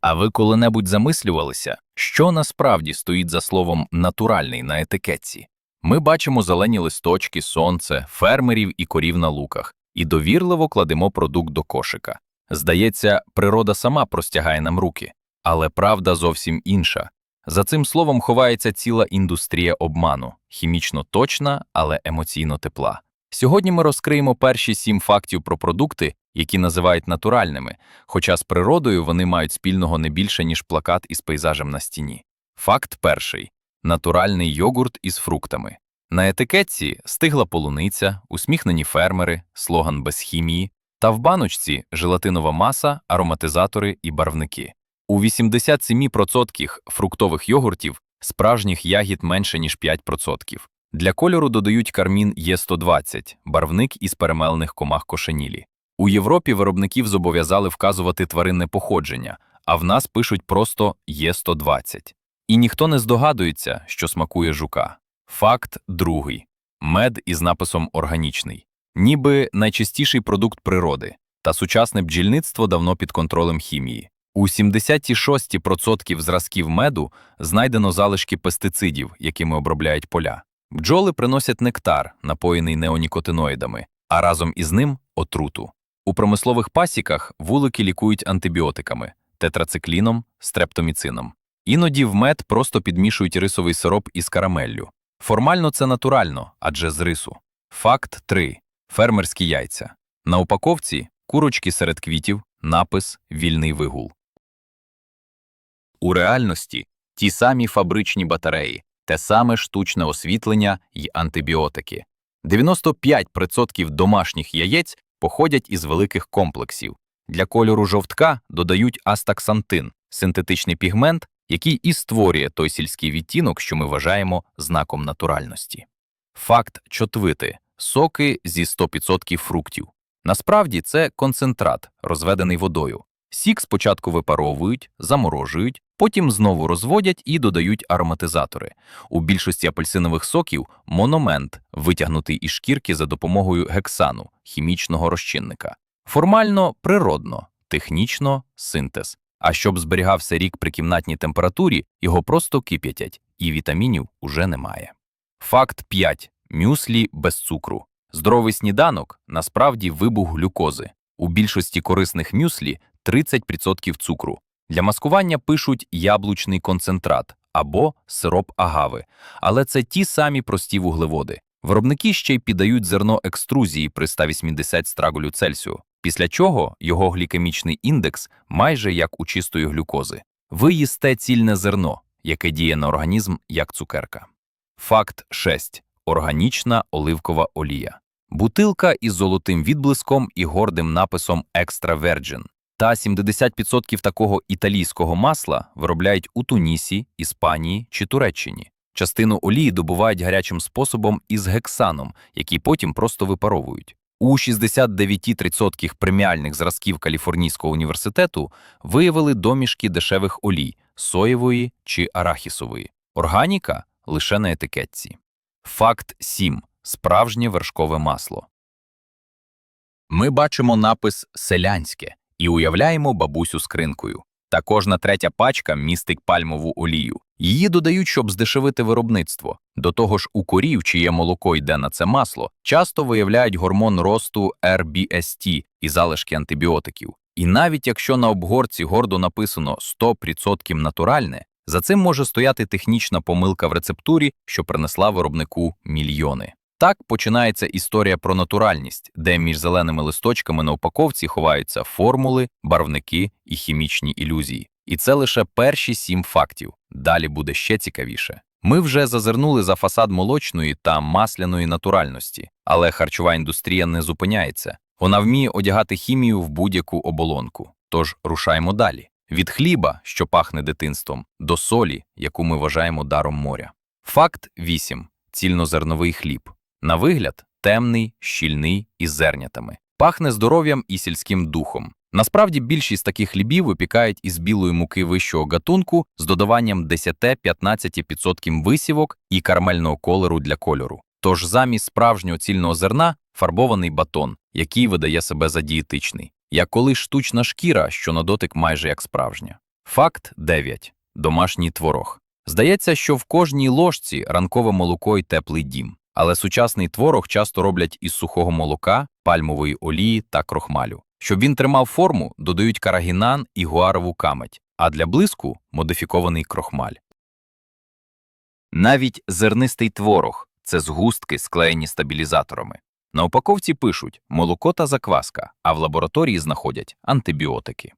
А ви коли-небудь замислювалися, що насправді стоїть за словом натуральний на етикетці? Ми бачимо зелені листочки, сонце, фермерів і корів на луках, і довірливо кладемо продукт до кошика. Здається, природа сама простягає нам руки, але правда зовсім інша. За цим словом ховається ціла індустрія обману, хімічно точна, але емоційно тепла. Сьогодні ми розкриємо перші сім фактів про продукти, які називають натуральними, хоча з природою вони мають спільного не більше, ніж плакат із пейзажем на стіні. Факт перший натуральний йогурт із фруктами. На етикетці стигла полуниця, усміхнені фермери, слоган без хімії, та в баночці желатинова маса, ароматизатори і барвники. У 87% фруктових йогуртів справжніх ягід менше, ніж 5%. Для кольору додають кармін Є120, барвник із перемелених комах кошенілі. У Європі виробників зобов'язали вказувати тваринне походження, а в нас пишуть просто Є120. І ніхто не здогадується, що смакує жука. Факт другий. Мед із написом органічний. Ніби найчистіший продукт природи, та сучасне бджільництво давно під контролем хімії. У 76% зразків меду знайдено залишки пестицидів, якими обробляють поля. Бджоли приносять нектар, напоєний неонікотиноїдами, а разом із ним отруту. У промислових пасіках вулики лікують антибіотиками, тетрацикліном, стрептоміцином. Іноді в мед просто підмішують рисовий сироп із карамеллю. Формально це натурально, адже з рису. Факт 3. Фермерські яйця. На упаковці курочки серед квітів, напис Вільний вигул. У реальності ті самі фабричні батареї, те саме штучне освітлення й антибіотики. 95% домашніх яєць походять із великих комплексів. Для кольору жовтка додають астаксантин – синтетичний пігмент, який і створює той сільський відтінок, що ми вважаємо знаком натуральності. Факт чотвити – соки зі 100% фруктів. Насправді це концентрат, розведений водою. Сік спочатку випаровують, заморожують, потім знову розводять і додають ароматизатори. У більшості апельсинових соків мономент, витягнутий із шкірки за допомогою гексану, хімічного розчинника. Формально природно, технічно синтез. А щоб зберігався рік при кімнатній температурі, його просто кип'ятять, і вітамінів уже немає. Факт 5. Мюслі без цукру. Здоровий сніданок насправді вибух глюкози. У більшості корисних мюслі 30% цукру. Для маскування пишуть яблучний концентрат або сироп агави, але це ті самі прості вуглеводи. Виробники ще й піддають зерно екструзії при 180 страголю Цельсію, після чого його глікемічний індекс майже як у чистої глюкози. Ви їсте цільне зерно, яке діє на організм як цукерка. Факт 6. Органічна оливкова олія. Бутилка із золотим відблиском і гордим написом Extra Virgin. Та 70% такого італійського масла виробляють у Тунісі, Іспанії чи Туреччині. Частину олії добувають гарячим способом із гексаном, який потім просто випаровують. У 69% преміальних зразків Каліфорнійського університету виявили домішки дешевих олій соєвої чи арахісової. Органіка лише на етикетці. Факт 7. Справжнє вершкове масло. Ми бачимо напис селянське і уявляємо бабусю скринкою. Та кожна третя пачка містить пальмову олію. Її додають, щоб здешевити виробництво. До того ж, у корів, чиє молоко йде на це масло, часто виявляють гормон росту RBST і залишки антибіотиків. І навіть якщо на обгорці гордо написано 100% натуральне, за цим може стояти технічна помилка в рецептурі, що принесла виробнику мільйони. Так починається історія про натуральність, де між зеленими листочками на упаковці ховаються формули, барвники і хімічні ілюзії. І це лише перші сім фактів. Далі буде ще цікавіше. Ми вже зазирнули за фасад молочної та масляної натуральності, але харчова індустрія не зупиняється. Вона вміє одягати хімію в будь-яку оболонку. Тож рушаємо далі. Від хліба, що пахне дитинством, до солі, яку ми вважаємо даром моря. Факт 8. цільнозерновий хліб. На вигляд темний, щільний із зернятами. Пахне здоров'ям і сільським духом. Насправді більшість таких хлібів випікають із білої муки вищого гатунку з додаванням 10-15% висівок і кармельного колору для кольору. Тож замість справжнього цільного зерна фарбований батон, який видає себе за дієтичний, як коли штучна шкіра, що на дотик майже як справжня. Факт 9. Домашній творог. Здається, що в кожній ложці ранкове молоко й теплий дім. Але сучасний творог часто роблять із сухого молока, пальмової олії та крохмалю. Щоб він тримав форму, додають карагінан і гуарову камедь, а для блиску – модифікований крохмаль. Навіть зернистий творог – це згустки, склеєні стабілізаторами. На упаковці пишуть молоко та закваска, а в лабораторії знаходять антибіотики.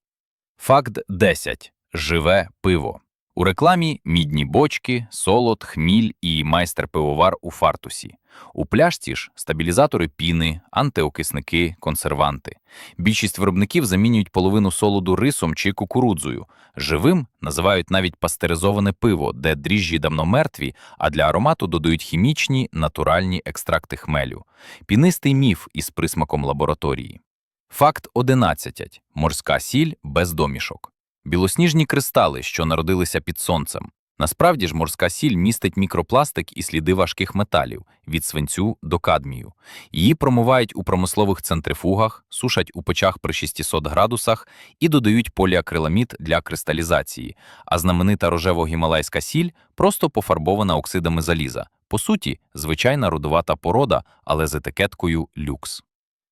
Факт 10. Живе пиво. У рекламі мідні бочки, солод, хміль і майстер-пивовар у фартусі. У пляшці ж стабілізатори піни, антиокисники, консерванти. Більшість виробників замінюють половину солоду рисом чи кукурудзою. Живим називають навіть пастеризоване пиво, де дріжджі давно мертві, а для аромату додають хімічні, натуральні екстракти хмелю. Пінистий міф із присмаком лабораторії. Факт 11. Морська сіль без домішок. Білосніжні кристали, що народилися під сонцем. Насправді ж морська сіль містить мікропластик і сліди важких металів від свинцю до кадмію. Її промивають у промислових центрифугах, сушать у печах при 600 градусах і додають поліакриламід для кристалізації, а знаменита рожево-гімалайська сіль просто пофарбована оксидами заліза. По суті, звичайна рудувата порода, але з етикеткою люкс.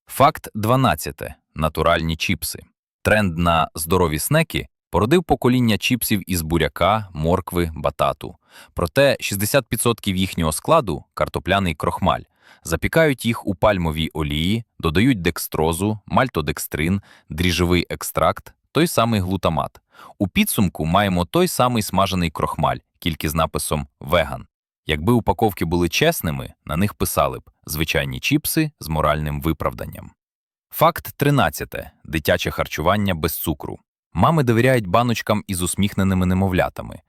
Факт 12. Натуральні чіпси. Тренд на здорові снеки породив покоління чіпсів із буряка, моркви, батату. Проте 60% їхнього складу картопляний крохмаль. Запікають їх у пальмовій олії, додають декстрозу, мальтодекстрин, дріжджовий екстракт, той самий глутамат. У підсумку маємо той самий смажений крохмаль, тільки з написом «веган». Якби упаковки були чесними, на них писали б звичайні чіпси з моральним виправданням. Факт 13. Дитяче харчування без цукру. Мами довіряють баночкам із усміхненими немовлятами.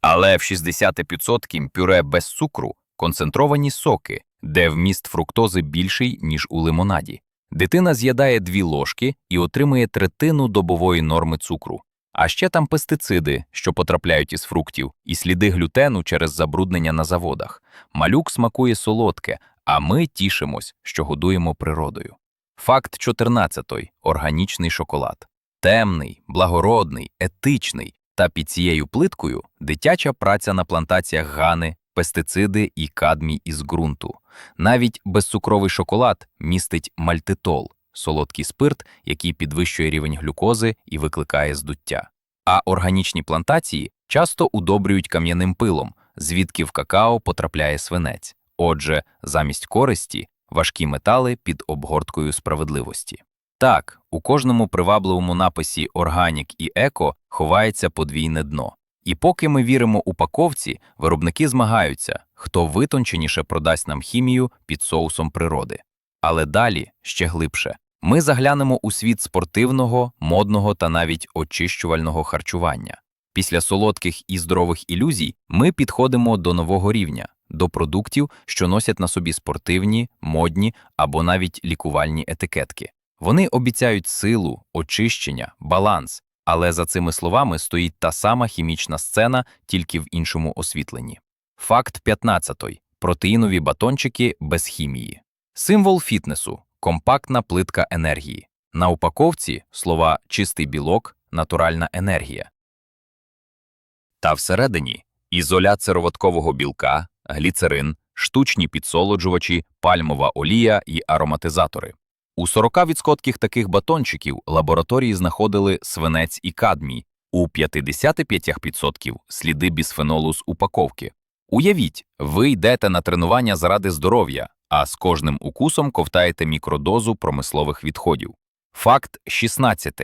Але в 60% пюре без цукру концентровані соки, де вміст фруктози більший, ніж у лимонаді. Дитина з'їдає дві ложки і отримує третину добової норми цукру. А ще там пестициди, що потрапляють із фруктів, і сліди глютену через забруднення на заводах. Малюк смакує солодке, а ми тішимось, що годуємо природою. Факт 14. Органічний шоколад. Темний, благородний, етичний. Та під цією плиткою дитяча праця на плантаціях гани, пестициди і кадмій із ґрунту. Навіть безцукровий шоколад містить мальтитол – солодкий спирт, який підвищує рівень глюкози і викликає здуття. А органічні плантації часто удобрюють кам'яним пилом, звідки в какао потрапляє свинець. Отже, замість користі важкі метали під обгорткою справедливості. Так, у кожному привабливому написі «Органік» і «Еко» ховається подвійне дно. І поки ми віримо упаковці, виробники змагаються, хто витонченіше продасть нам хімію під соусом природи. Але далі, ще глибше, ми заглянемо у світ спортивного, модного та навіть очищувального харчування. Після солодких і здорових ілюзій ми підходимо до нового рівня, до продуктів, що носять на собі спортивні, модні або навіть лікувальні етикетки. Вони обіцяють силу, очищення, баланс, але за цими словами стоїть та сама хімічна сцена, тільки в іншому освітленні. Факт 15. Протеїнові батончики без хімії. Символ фітнесу компактна плитка енергії. На упаковці слова чистий білок, натуральна енергія. Та всередині ізолят сироваткового білка, гліцерин, штучні підсолоджувачі, пальмова олія і ароматизатори. У 40% таких батончиків лабораторії знаходили свинець і кадмій, у 55% сліди бісфенолу з упаковки. Уявіть, ви йдете на тренування заради здоров'я, а з кожним укусом ковтаєте мікродозу промислових відходів. Факт 16.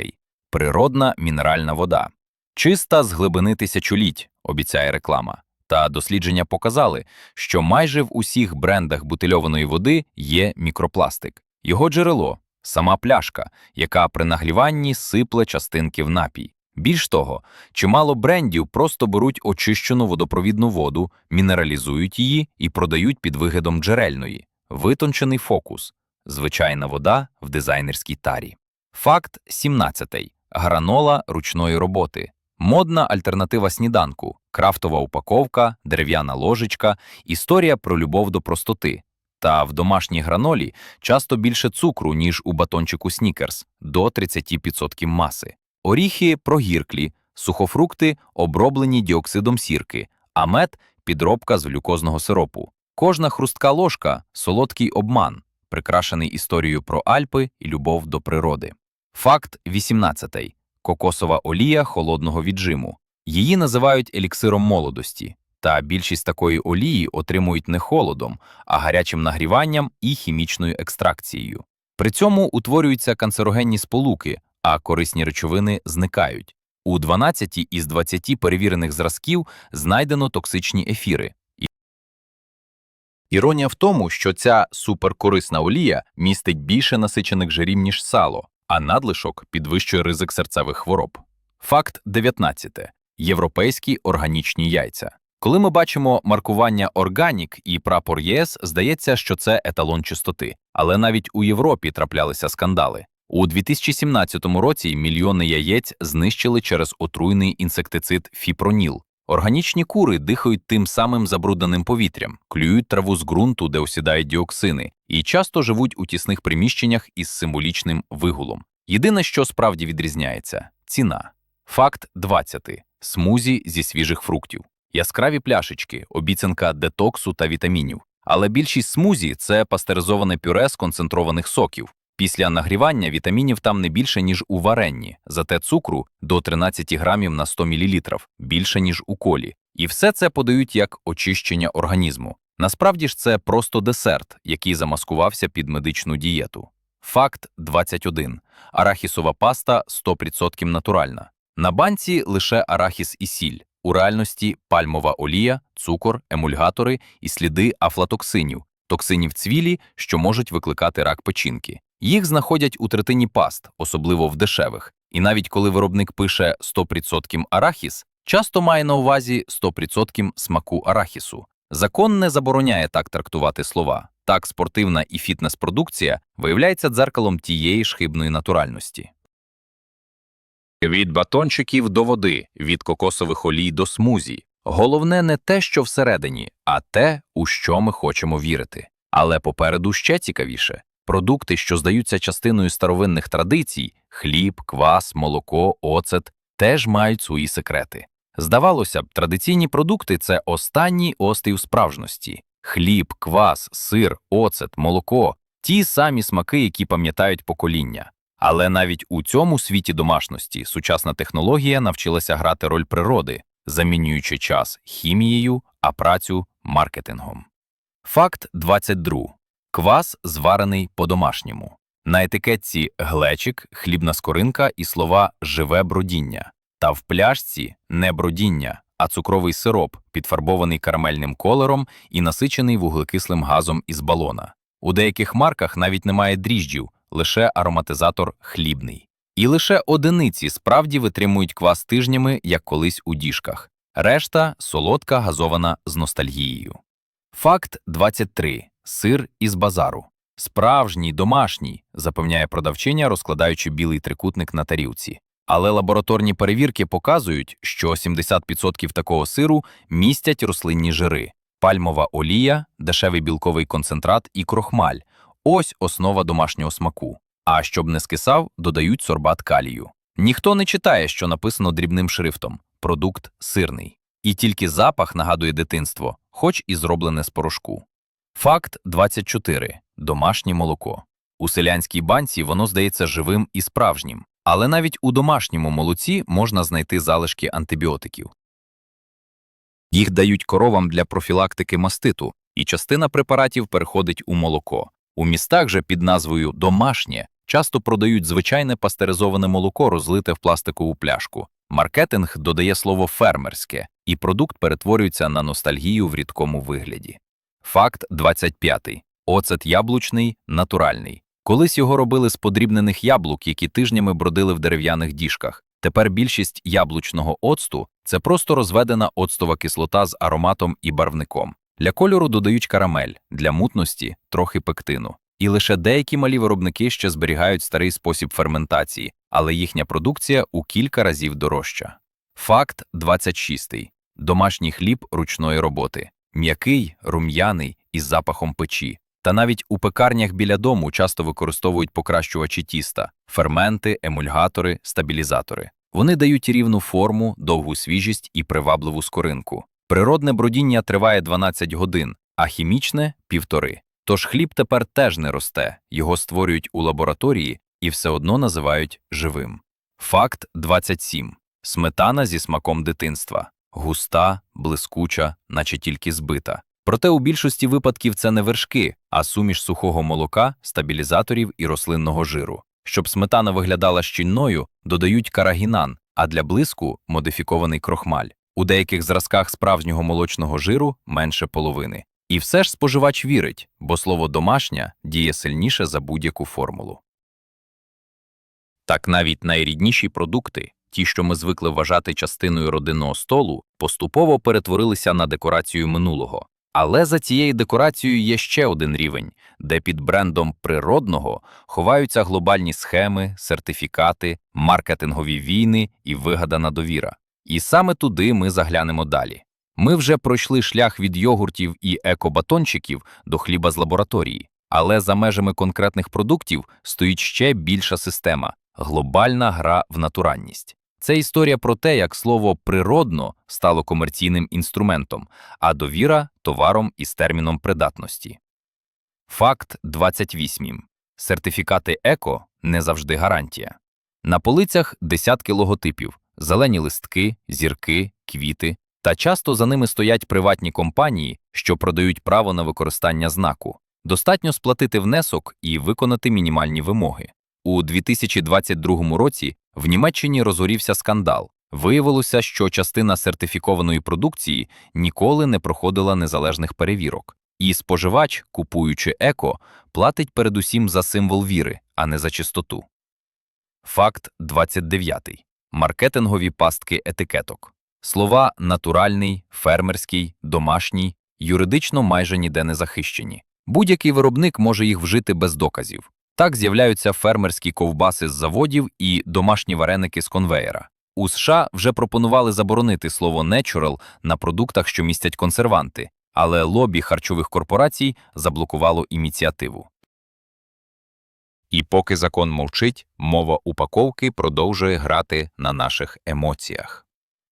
Природна мінеральна вода. Чиста з глибини тисячоліть, обіцяє реклама. Та дослідження показали, що майже в усіх брендах бутильованої води є мікропластик. Його джерело сама пляшка, яка при нагріванні сипле частинки в напій. Більш того, чимало брендів просто беруть очищену водопровідну воду, мінералізують її і продають під виглядом джерельної. Витончений фокус. Звичайна вода в дизайнерській тарі. Факт 17. Гранола ручної роботи. Модна альтернатива сніданку, крафтова упаковка, дерев'яна ложечка, історія про любов до простоти. Та в домашній гранолі часто більше цукру, ніж у батончику снікерс, до 30% маси. оріхи прогірклі, сухофрукти оброблені діоксидом сірки, а мед підробка з глюкозного сиропу. Кожна хрустка ложка солодкий обман, прикрашений історією про Альпи і любов до природи. Факт 18. Кокосова олія холодного віджиму. Її називають еліксиром молодості, та більшість такої олії отримують не холодом, а гарячим нагріванням і хімічною екстракцією. При цьому утворюються канцерогенні сполуки, а корисні речовини зникають. У 12 із 20 перевірених зразків знайдено токсичні ефіри. Іронія в тому, що ця суперкорисна олія містить більше насичених жирів, ніж сало, а надлишок підвищує ризик серцевих хвороб. Факт 19. Європейські органічні яйця. Коли ми бачимо маркування органік і прапор ЄС, здається, що це еталон чистоти. Але навіть у Європі траплялися скандали. У 2017 році мільйони яєць знищили через отруйний інсектицид фіпроніл. Органічні кури дихають тим самим забрудненим повітрям, клюють траву з ґрунту, де осідають діоксини, і часто живуть у тісних приміщеннях із символічним вигулом. Єдине, що справді відрізняється ціна. Факт 20. Смузі зі свіжих фруктів. Яскраві пляшечки, обіцянка детоксу та вітамінів. Але більшість смузі це пастеризоване пюре з концентрованих соків. Після нагрівання вітамінів там не більше, ніж у варенні, зате цукру до 13 грамів на 100 мл, більше, ніж у колі. І все це подають як очищення організму. Насправді ж це просто десерт, який замаскувався під медичну дієту. Факт 21. Арахісова паста 100% натуральна. На банці лише арахіс і сіль. У реальності пальмова олія, цукор, емульгатори і сліди афлатоксинів, токсинів цвілі, що можуть викликати рак печінки. Їх знаходять у третині паст, особливо в дешевих. І навіть коли виробник пише 100% арахіс, часто має на увазі 100% смаку арахісу. Закон не забороняє так трактувати слова. Так, спортивна і фітнес-продукція виявляється дзеркалом тієї ж хибної натуральності. Від батончиків до води, від кокосових олій до смузі. Головне не те, що всередині, а те, у що ми хочемо вірити. Але попереду ще цікавіше продукти, що здаються частиною старовинних традицій хліб, квас, молоко, оцет, теж мають свої секрети. Здавалося б, традиційні продукти це останній острів справжності хліб, квас, сир, оцет, молоко ті самі смаки, які пам'ятають покоління. Але навіть у цьому світі домашності сучасна технологія навчилася грати роль природи, замінюючи час хімією, а працю маркетингом. Факт 22. Квас зварений по-домашньому. На етикетці глечик, хлібна скоринка і слова живе бродіння. Та в пляшці не бродіння, а цукровий сироп, підфарбований карамельним колором і насичений вуглекислим газом із балона. У деяких марках навіть немає дріжджів, лише ароматизатор хлібний. І лише одиниці справді витримують квас тижнями, як колись у діжках. Решта солодка газована з ностальгією. Факт 23. Сир із базару. Справжній, домашній, запевняє продавчиня, розкладаючи білий трикутник на тарілці. Але лабораторні перевірки показують, що 70% такого сиру містять рослинні жири, пальмова олія, дешевий білковий концентрат і крохмаль ось основа домашнього смаку. А щоб не скисав, додають сорбат калію. Ніхто не читає, що написано дрібним шрифтом продукт сирний. І тільки запах нагадує дитинство, хоч і зроблене з порошку. Факт 24. Домашнє молоко. У селянській банці воно здається живим і справжнім, але навіть у домашньому молоці можна знайти залишки антибіотиків. Їх дають коровам для профілактики маститу, і частина препаратів переходить у молоко. У містах же під назвою домашнє часто продають звичайне пастеризоване молоко, розлите в пластикову пляшку. Маркетинг додає слово фермерське, і продукт перетворюється на ностальгію в рідкому вигляді. Факт 25. Оцет яблучний натуральний. Колись його робили з подрібнених яблук, які тижнями бродили в дерев'яних діжках. Тепер більшість яблучного оцту це просто розведена оцтова кислота з ароматом і барвником. Для кольору додають карамель, для мутності трохи пектину. І лише деякі малі виробники ще зберігають старий спосіб ферментації, але їхня продукція у кілька разів дорожча. Факт 26. Домашній хліб ручної роботи. М'який, рум'яний із запахом печі. Та навіть у пекарнях біля дому часто використовують покращувачі тіста, ферменти, емульгатори, стабілізатори. Вони дають рівну форму, довгу свіжість і привабливу скоринку. Природне бродіння триває 12 годин, а хімічне півтори. Тож хліб тепер теж не росте, його створюють у лабораторії і все одно називають живим. Факт 27. Сметана зі смаком дитинства. Густа, блискуча, наче тільки збита. Проте у більшості випадків це не вершки, а суміш сухого молока, стабілізаторів і рослинного жиру. Щоб сметана виглядала щільною, додають карагінан, а для блиску – модифікований крохмаль. У деяких зразках справжнього молочного жиру менше половини. І все ж споживач вірить, бо слово «домашня» діє сильніше за будь-яку формулу. Так навіть найрідніші продукти, ті, що ми звикли вважати частиною родинного столу, поступово перетворилися на декорацію минулого. Але за цією декорацією є ще один рівень, де під брендом природного ховаються глобальні схеми, сертифікати, маркетингові війни і вигадана довіра. І саме туди ми заглянемо далі. Ми вже пройшли шлях від йогуртів і екобатончиків до хліба з лабораторії, але за межами конкретних продуктів стоїть ще більша система глобальна гра в натуральність. Це історія про те, як слово природно стало комерційним інструментом, а довіра товаром із терміном придатності. Факт 28. Сертифікати еко не завжди гарантія. На полицях десятки логотипів, зелені листки, зірки, квіти, та часто за ними стоять приватні компанії, що продають право на використання знаку. Достатньо сплатити внесок і виконати мінімальні вимоги. У 2022 році в Німеччині розгорівся скандал. Виявилося, що частина сертифікованої продукції ніколи не проходила незалежних перевірок. І споживач, купуючи еко, платить передусім за символ віри, а не за чистоту. Факт 29. Маркетингові пастки етикеток. Слова натуральний, фермерський, домашній юридично майже ніде не захищені. Будь-який виробник може їх вжити без доказів. Так з'являються фермерські ковбаси з заводів і домашні вареники з конвеєра. У США вже пропонували заборонити слово «natural» на продуктах, що містять консерванти, але лобі харчових корпорацій заблокувало ініціативу. І поки закон мовчить, мова упаковки продовжує грати на наших емоціях.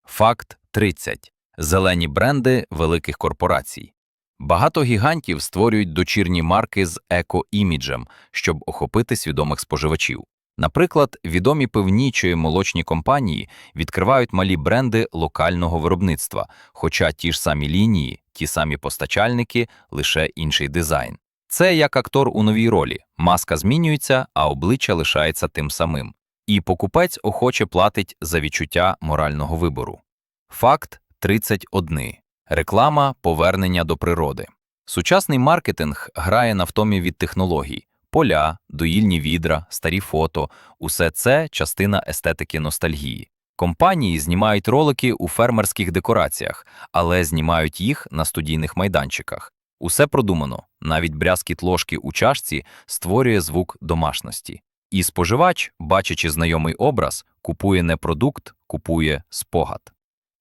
Факт 30. Зелені бренди великих корпорацій. Багато гігантів створюють дочірні марки з еко-іміджем, щоб охопити свідомих споживачів. Наприклад, відомі пивні чи молочні компанії відкривають малі бренди локального виробництва, хоча ті ж самі лінії, ті самі постачальники, лише інший дизайн. Це як актор у новій ролі. Маска змінюється, а обличчя лишається тим самим. І покупець охоче платить за відчуття морального вибору. Факт 31. Реклама повернення до природи. Сучасний маркетинг грає на втомі від технологій. Поля, доїльні відра, старі фото усе це частина естетики ностальгії. Компанії знімають ролики у фермерських декораціях, але знімають їх на студійних майданчиках. Усе продумано, навіть брязкіт ложки у чашці створює звук домашності. І споживач, бачачи знайомий образ, купує не продукт, купує спогад.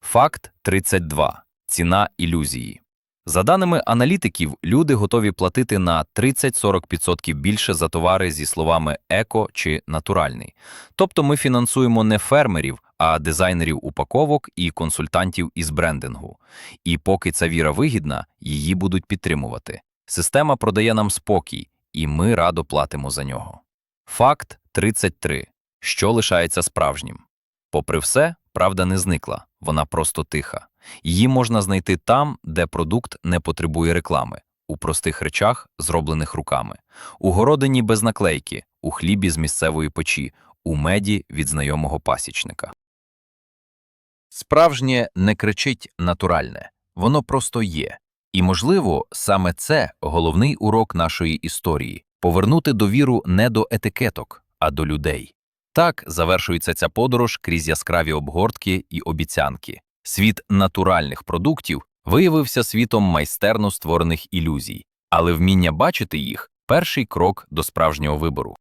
Факт 32. Ціна ілюзії. За даними аналітиків, люди готові платити на 30-40% більше за товари зі словами еко чи натуральний. Тобто ми фінансуємо не фермерів, а дизайнерів упаковок і консультантів із брендингу. І поки ця віра вигідна, її будуть підтримувати. Система продає нам спокій, і ми радо платимо за нього. Факт 33. Що лишається справжнім? Попри все, правда не зникла, вона просто тиха. Її можна знайти там, де продукт не потребує реклами, у простих речах, зроблених руками, у городині без наклейки, у хлібі з місцевої печі, у меді від знайомого пасічника. Справжнє не кричить натуральне, воно просто є. І, можливо, саме це головний урок нашої історії повернути довіру не до етикеток, а до людей. Так завершується ця подорож крізь яскраві обгортки і обіцянки. Світ натуральних продуктів виявився світом майстерно створених ілюзій, але вміння бачити їх перший крок до справжнього вибору.